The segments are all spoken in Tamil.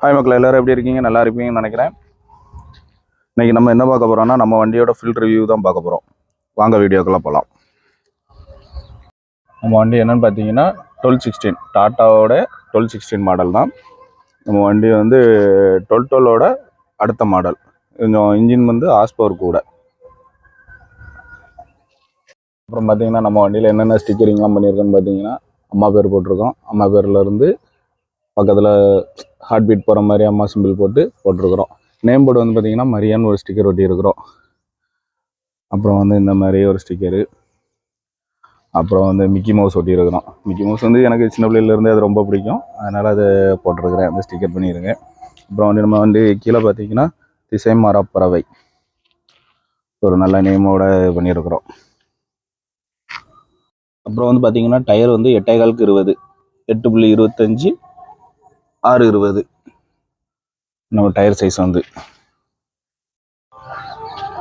ஹாய் மக்கள் எல்லோரும் எப்படி இருக்கீங்க? நல்லா இருப்பீங்கன்னு நினைக்கிறேன். இன்றைக்கி நம்ம என்ன பார்க்க போகிறோம்னா நம்ம வண்டியோட ஃபில் ரிவ்யூ தான் பார்க்க போகிறோம் வாங்க வீடியோக்கெல்லாம் போகலாம் நம்ம வண்டி என்னன்னு பார்த்தீங்கன்னா டுவெல் சிக்ஸ்டீன் டாட்டாவோட டுவெல் சிக்ஸ்டீன் மாடல் தான். நம்ம வண்டி வந்து டுவெல் டுவெலோட அடுத்த மாடல் கொஞ்சம் இன்ஜின் வந்து ஆஸ்பவர் கூட. அப்புறம் பார்த்தீங்கன்னா நம்ம வண்டியில் என்னென்ன ஸ்டிக்கரிங்லாம் பண்ணியிருக்கோன்னு பார்த்தீங்கன்னா அம்மா பேர் போட்டிருக்கோம். அம்மா பேர்லேருந்து பக்கத்தில் ஹார்ட் பீட் போகிற மாதிரி அம்மா சிம்பிள் போட்டு போட்டிருக்கிறோம். நேம் போர்டு வந்து பார்த்தீங்கன்னா மரியான்னு ஒரு ஸ்டிக்கர் ஒட்டியிருக்கிறோம் அப்புறம் வந்து இந்த மாதிரி ஒரு ஸ்டிக்கரு அப்புறம் வந்து மிக்கி மவுஸ் ஒட்டியிருக்கிறோம் மிக்கி மவுஸ் வந்து எனக்கு சின்ன பிள்ளையிலேருந்தே அது ரொம்ப பிடிக்கும். அதனால் அதை போட்டிருக்கிறேன். அந்த ஸ்டிக்கர் பண்ணியிருங்க அப்புறம் வந்து நம்ம வந்து கீழே பார்த்தீங்கன்னா திசை மாறா பறவை ஒரு நல்ல நேமோட பண்ணியிருக்கிறோம் அப்புறம் வந்து பார்த்தீங்கன்னா டயர் வந்து எட்டே காலுக்கு இருபது. எட்டு புள்ளி இருபத்தஞ்சி ஆறு இருபது. நம்ம டயர் சைஸ் வந்து.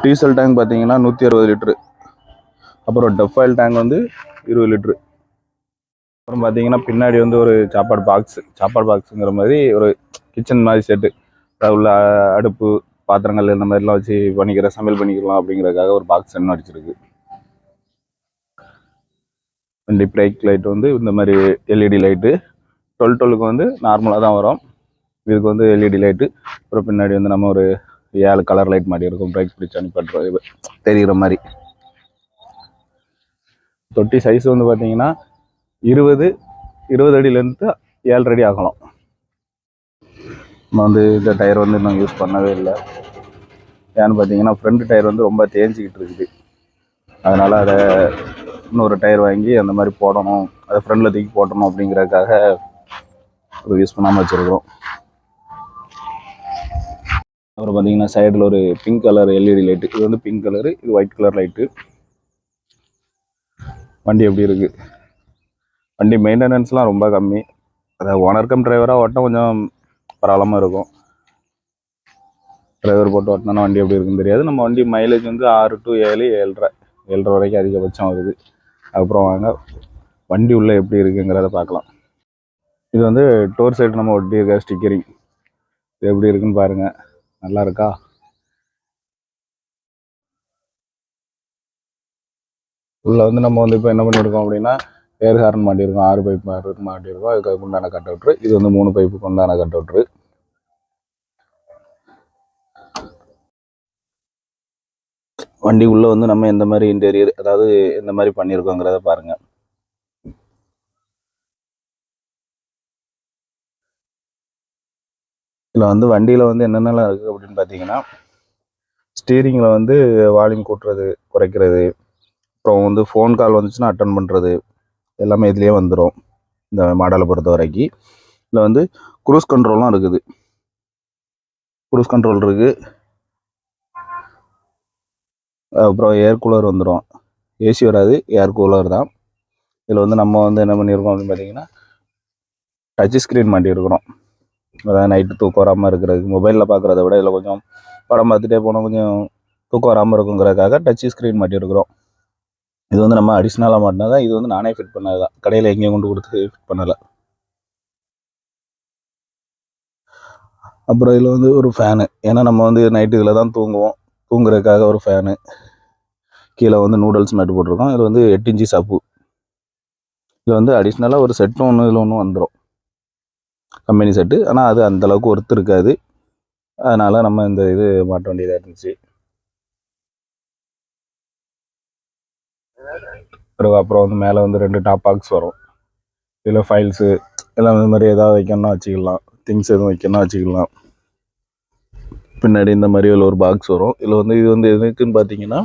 டீசல் டேங்க் பார்த்தீங்கன்னா நூற்றி அறுபது லிட்ரு அப்புறம் டெஃபாயில் டேங்க் வந்து இருபது லிட்ரு அப்புறம் பார்த்தீங்கன்னா பின்னாடி வந்து ஒரு சாப்பாடு பாக்ஸ் சாப்பாடு பாக்ஸுங்கிற மாதிரி ஒரு கிச்சன் மாதிரி செட்டு உள்ள அடுப்பு பாத்திரங்கள் இந்த மாதிரிலாம் வச்சு பண்ணிக்கிற சமையல் பண்ணிக்கலாம் அப்படிங்கிறதுக்காக ஒரு பாக்ஸ் என்ன அடிச்சிருக்கு. வண்டி பிரேக் லைட் வந்து இந்த மாதிரி எல்இடி லைட்டு டுவெல் டுவெலுக்கு வந்து நார்மலாக தான் வரும். இதுக்கு வந்து எல்இடி லைட்டு அப்புறம் பின்னாடி வந்து நம்ம ஒரு ஏழு கலர் லைட் மாதிரி இருக்கும். பிரேக் பிடிச்சி அனுப்பிடுறோம் தெரிகிற மாதிரி. தொட்டி சைஸ் வந்து பார்த்தீங்கன்னா இருபது இருபது அடியிலேருந்து ஏழு அடி ஆகலாம் நம்ம வந்து இந்த டயர் வந்து இன்னும் யூஸ் பண்ணவே இல்லை. ஏன்னு பார்த்தீங்கன்னா ஃப்ரண்ட் டயர் வந்து ரொம்ப தேஞ்சிக்கிட்டு இருக்குது. அதனால் அதை இன்னொரு டயர் வாங்கி அந்த மாதிரி போடணும். அதை ஃப்ரண்டில் தூக்கி போட்டணும் அப்படிங்கிறதுக்காக ஒரு யூஸ் பண்ணாமல் வச்சுருக்கிறோம். அப்புறம் பார்த்தீங்கன்னா சைடில் ஒரு பிங்க் கலர் எல்இடி லைட்டு இது வந்து பிங்க் கலரு இது ஒயிட் கலர் லைட்டு வண்டி எப்படி இருக்கு? வண்டி மெயின்டெனன்ஸ்லாம் ரொம்ப கம்மி. அதை ஓனர் கம் டிரைவராக ஓட்டினா கொஞ்சம் பரவாயில்லாமல் இருக்கும். டிரைவர் போட்டு ஓட்டினா வண்டி எப்படி இருக்குன்னு தெரியாது. நம்ம வண்டி மைலேஜ் வந்து ஆறு டு ஏழு ஏழரை ஏழரை வரைக்கும் அதிகபட்சம் வருது. அப்புறம் வாங்க வண்டி உள்ளே எப்படி இருக்குங்கிறத பார்க்கலாம். இது வந்து டோர் சைடு நம்ம ஒட்டியிருக்க ஸ்டிக்கரிங். இது எப்படி இருக்குன்னு பாருங்க. நல்லா இருக்கா? உள்ள வந்து நம்ம வந்து இப்போ என்ன பண்ணியிருக்கோம் அப்படின்னா ஏர் ஹார்ன் மாட்டியிருக்கோம் ஆறு பைப் மாட்டியிருக்கோம் அதுக்கு உண்டான கட் அவுட்ரு இது வந்து மூணு பைப்புக்கு உண்டான கட் அவுட்ரு வண்டி உள்ள வந்து நம்ம எந்த மாதிரி இன்டீரியர் அதாவது எந்த மாதிரி பண்ணியிருக்கோங்கிறத பாருங்க. இதில் வந்து வண்டியில் வந்து என்னென்னலாம் இருக்குது அப்படின்னு பார்த்தீங்கன்னா ஸ்டீரிங்கில் வந்து வால்யூம் கூட்டுறது குறைக்கிறது அப்புறம் வந்து ஃபோன் கால் வந்துச்சுன்னா அட்டன் பண்ணுறது எல்லாமே இதுலேயே வந்துடும் இந்த மாடலை பொறுத்த வரைக்கும். இதில் வந்து குரூஸ் கண்ட்ரோல்லாம் இருக்குது. குரூஸ் கண்ட்ரோல் இருக்குது அப்புறம் ஏர் கூலர் வந்துடும் ஏசி வராது ஏர் கூலர் தான். இதில் வந்து நம்ம வந்து என்ன பண்ணியிருக்கோம் அப்படின்னு பார்த்தீங்கன்னா டச் ஸ்க்ரீன் மாட்டியிருக்கிறோம் அதாவது நைட்டு தூக்கம் வராமல் இருக்கிறதுக்கு மொபைலில் பார்க்குறத விட இதில் கொஞ்சம் படம் பார்த்துட்டே போனால் கொஞ்சம் தூக்கம் வராமல் இருக்குங்கிறதுக்காக டச் ஸ்க்ரீன் மாட்டியிருக்கிறோம். இது வந்து நம்ம அடிஷ்னலாக மாட்டினதா இது வந்து நானே ஃபிட் பண்ணது தான் கடையில் எங்கேயும் கொண்டு கொடுத்து ஃபிட் பண்ணலை. அப்புறம் இதில் வந்து ஒரு ஃபேனு ஏன்னா நம்ம வந்து நைட்டு இதில் தான் தூங்குவோம். தூங்குறதுக்காக ஒரு ஃபேனு கீழே வந்து நூடுல்ஸ் மேட்டு போட்டிருக்கோம். இது வந்து எட்டு இன்ச்சி சப்பு இது வந்து அடிஷ்னலாக ஒரு செட்டும் ஒன்று இதில் ஒன்று வந்துடும் கம்பெனி செட்டு ஆனால் அது அந்தளவுக்கு ஒர்த்து இருக்காது. அதனால் நம்ம இந்த இது மாட்ட வேண்டியதாக இருந்துச்சு. பிறகு அப்புறம் வந்து மேலே வந்து ரெண்டு டாப் பாக்ஸ் வரும். இதில் ஃபைல்ஸு எல்லாம் இந்த மாதிரி எதாவது வைக்கணும்னா வச்சுக்கலாம். திங்ஸ் எதுவும் வைக்கணும்னா வச்சுக்கலாம். பின்னாடி இந்த மாதிரி இதில் ஒரு பாக்ஸ் வரும். இதில் வந்து இது வந்து எதுக்குன்னு பார்த்தீங்கன்னா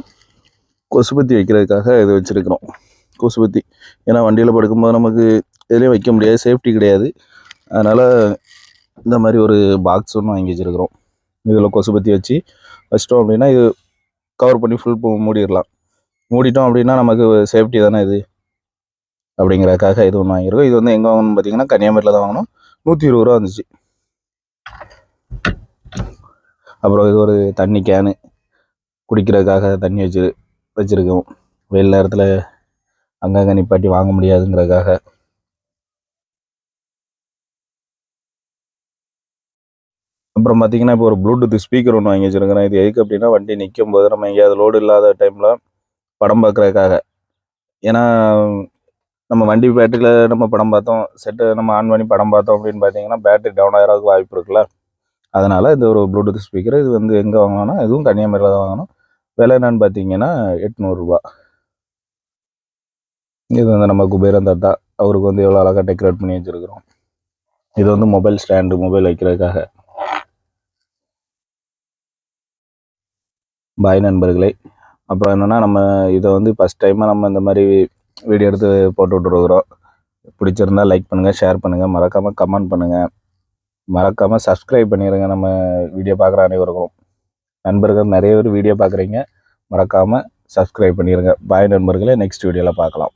கொசுபத்தி வைக்கிறதுக்காக இது வச்சுருக்குறோம். கொசுபத்தி. ஏன்னா வண்டியில் படுக்கும்போது நமக்கு எதுலேயும் வைக்க முடியாது. சேஃப்டி கிடையாது. அதனால் இந்த மாதிரி ஒரு பாக்ஸ் ஒன்று வாங்கி வச்சுருக்குறோம். இதில் கொசுபத்தி வச்சு வச்சிட்டோம் அப்படின்னா இது கவர் பண்ணி ஃபுல் மூடிடலாம். மூடிட்டோம் அப்படின்னா நமக்கு சேஃப்டி தானே இது? அப்படிங்கிறக்காக இது ஒன்று வாங்கியிருக்கோம். இது வந்து எங்கே வாங்கணும்னு பார்த்தீங்கன்னா கன்னியாகுமரியில் தான் வாங்கினோம் நூற்றி இருபது ரூபா வந்துச்சு அப்புறம் இது ஒரு தண்ணி கேனு குடிக்கிறதுக்காக தண்ணி வச்சு வச்சுருக்கோம். வெயில் நேரத்தில் அங்கங்கே நிப்பாட்டி வாங்க முடியாதுங்கிறதுக்காக. அப்புறம் பார்த்தீங்கன்னா இப்போ ஒரு ப்ளூடூத் ஸ்பீக்கர் ஒன்று வாங்கி வச்சிருக்கிறேன். இது எதுக்கு அப்படின்னா வண்டி நிற்கும் போது நம்ம எங்கேயாவது லோடு இல்லாத டைமில் படம் பார்க்குறதுக்காக ஏன்னா நம்ம வண்டி பேட்டரியில் நம்ம படம் பார்த்தோம் செட்டு நம்ம ஆன் பண்ணி படம் பார்த்தோம் அப்படின்னு பார்த்தீங்கன்னா பேட்டரி டவுன் ஆகிறதுக்கு வாய்ப்பு இருக்குல்ல. அதனால் இந்த ஒரு ப்ளூடூத் ஸ்பீக்கர் இது வந்து எங்கே வாங்கினோன்னா இதுவும் கன்னியாகுமரியில் தான் வாங்கணும். விலை என்னன்னு பார்த்தீங்கன்னா எட்நூறுரூவா இது வந்து நம்ம குபேரன் தாத்தா அவருக்கு வந்து எவ்வளோ அழகாக டெக்கரேட் பண்ணி வச்சுருக்குறோம். இது வந்து மொபைல் ஸ்டாண்டு மொபைல் வைக்கிறதுக்காக. பாய் நண்பர்களே. அப்புறம் என்னென்னா நம்ம இதை வந்து ஃபஸ்ட் டைமாக நம்ம இந்த மாதிரி வீடியோ எடுத்து போட்டு விட்ருக்குறோம் பிடிச்சிருந்தா லைக் பண்ணுங்கள் ஷேர் பண்ணுங்கள் மறக்காமல் கமெண்ட் பண்ணுங்கள் மறக்காமல் சப்ஸ்கிரைப் பண்ணிடுங்க நம்ம வீடியோ பார்க்குற அனைவருக்கும். நண்பர்கள் நிறைய பேர் வீடியோ பார்க்குறீங்க. மறக்காமல் சப்ஸ்கிரைப் பண்ணிடுங்க பாய் நண்பர்களே நெக்ஸ்ட் வீடியோவில் பார்க்கலாம்.